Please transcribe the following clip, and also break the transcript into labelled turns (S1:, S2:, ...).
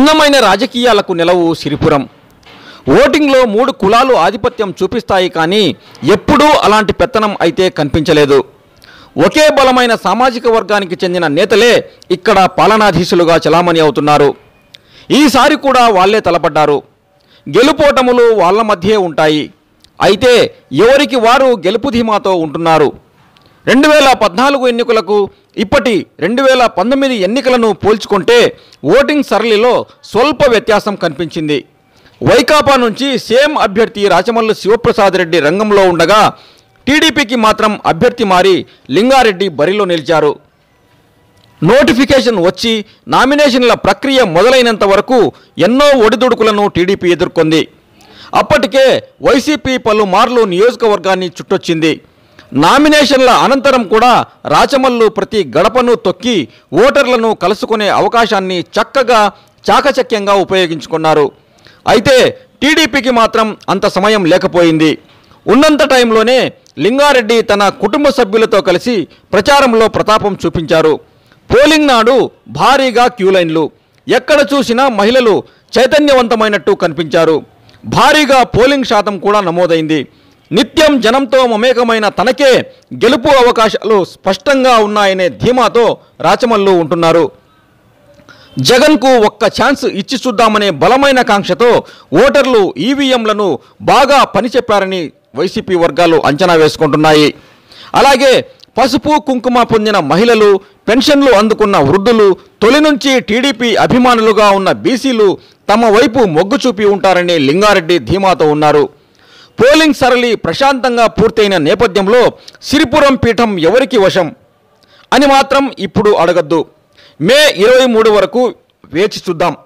S1: భిన్నమైన రాజకీయాలకు నిలవు సిరిపురం. ఓటింగ్లో మూడు కులాలు ఆధిపత్యం చూపిస్తాయి కానీ ఎప్పుడూ అలాంటి పెత్తనం అయితే కనిపించలేదు. ఒకే బలమైన సామాజిక వర్గానికి చెందిన నేతలే ఇక్కడ పాలనాధీశులుగా చలామణి అవుతున్నారు. ఈసారి కూడా వాళ్ళే తలపడ్డారు. గెలుపోటములు వాళ్ళ మధ్యే ఉంటాయి. అయితే ఎవరికి వారు గెలుపు ధీమాతో ఉంటున్నారు? రెండు వేల పద్నాలుగు ఎన్నికలకు ఇప్పటి రెండు వేల పంతొమ్మిది ఎన్నికలను పోల్చుకుంటే ఓటింగ్ సరళిలో స్వల్ప వ్యత్యాసం కనిపించింది. వైకాపా నుంచి సేమ్ అభ్యర్థి రాచమల్లు శివప్రసాద్ రెడ్డి రంగంలో ఉండగా టీడీపీకి మాత్రం అభ్యర్థి మారి లింగారెడ్డి బరిలో నిలిచారు. నోటిఫికేషన్ వచ్చి నామినేషన్ల ప్రక్రియ మొదలైనంత వరకు ఎన్నో ఒడిదుడుకులను టీడీపీ ఎదుర్కొంది. అప్పటికే వైసీపీ పలుమార్లు నియోజకవర్గాన్ని చుట్టొచ్చింది. నామినేషన్ల అనంతరం కూడా రాచమల్లు ప్రతి గడపను తొక్కి ఓటర్లను కలుసుకునే అవకాశాన్ని చక్కగా చాకచక్యంగా ఉపయోగించుకున్నారు. అయితే టీడీపీకి మాత్రం అంత సమయం లేకపోయింది. ఉన్నంత టైంలోనే లింగారెడ్డి తన కుటుంబ సభ్యులతో కలిసి ప్రచారంలో ప్రతాపం చూపించారు. పోలింగ్ నాడు భారీగా క్యూలైన్లు ఎక్కడ చూసినా మహిళలు చైతన్యవంతమైనట్టు కనిపించారు. భారీగా పోలింగ్ శాతం కూడా నమోదైంది. నిత్యం జనంతో మమేకమైన తనకే గెలుపు అవకాశాలు స్పష్టంగా ఉన్నాయనే ధీమాతో రాచమల్లు ఉంటున్నారు. జగన్కు ఒక్క ఛాన్స్ ఇచ్చి చూద్దామనే బలమైన కాంక్షతో ఓటర్లు ఈవీఎంలను బాగా పనిచెప్పారని వైసీపీ వర్గాలు అంచనా వేసుకుంటున్నాయి. అలాగే పసుపు కుంకుమ పొందిన మహిళలు పెన్షన్లు అందుకున్న వృద్ధులు తొలి నుంచి టీడీపీ అభిమానులుగా ఉన్న బీసీలు తమ వైపు మొగ్గు చూపి ఉంటారని లింగారెడ్డి ధీమాతో ఉన్నారు. పోలింగ్ సరళి ప్రశాంతంగా పూర్తయిన నేపథ్యంలో సిరిపురం పీఠం ఎవరికి వశం? అని మాత్రం ఇప్పుడు అడగద్దు. మే ఇరవై మూడు వరకు వేచి చూద్దాం.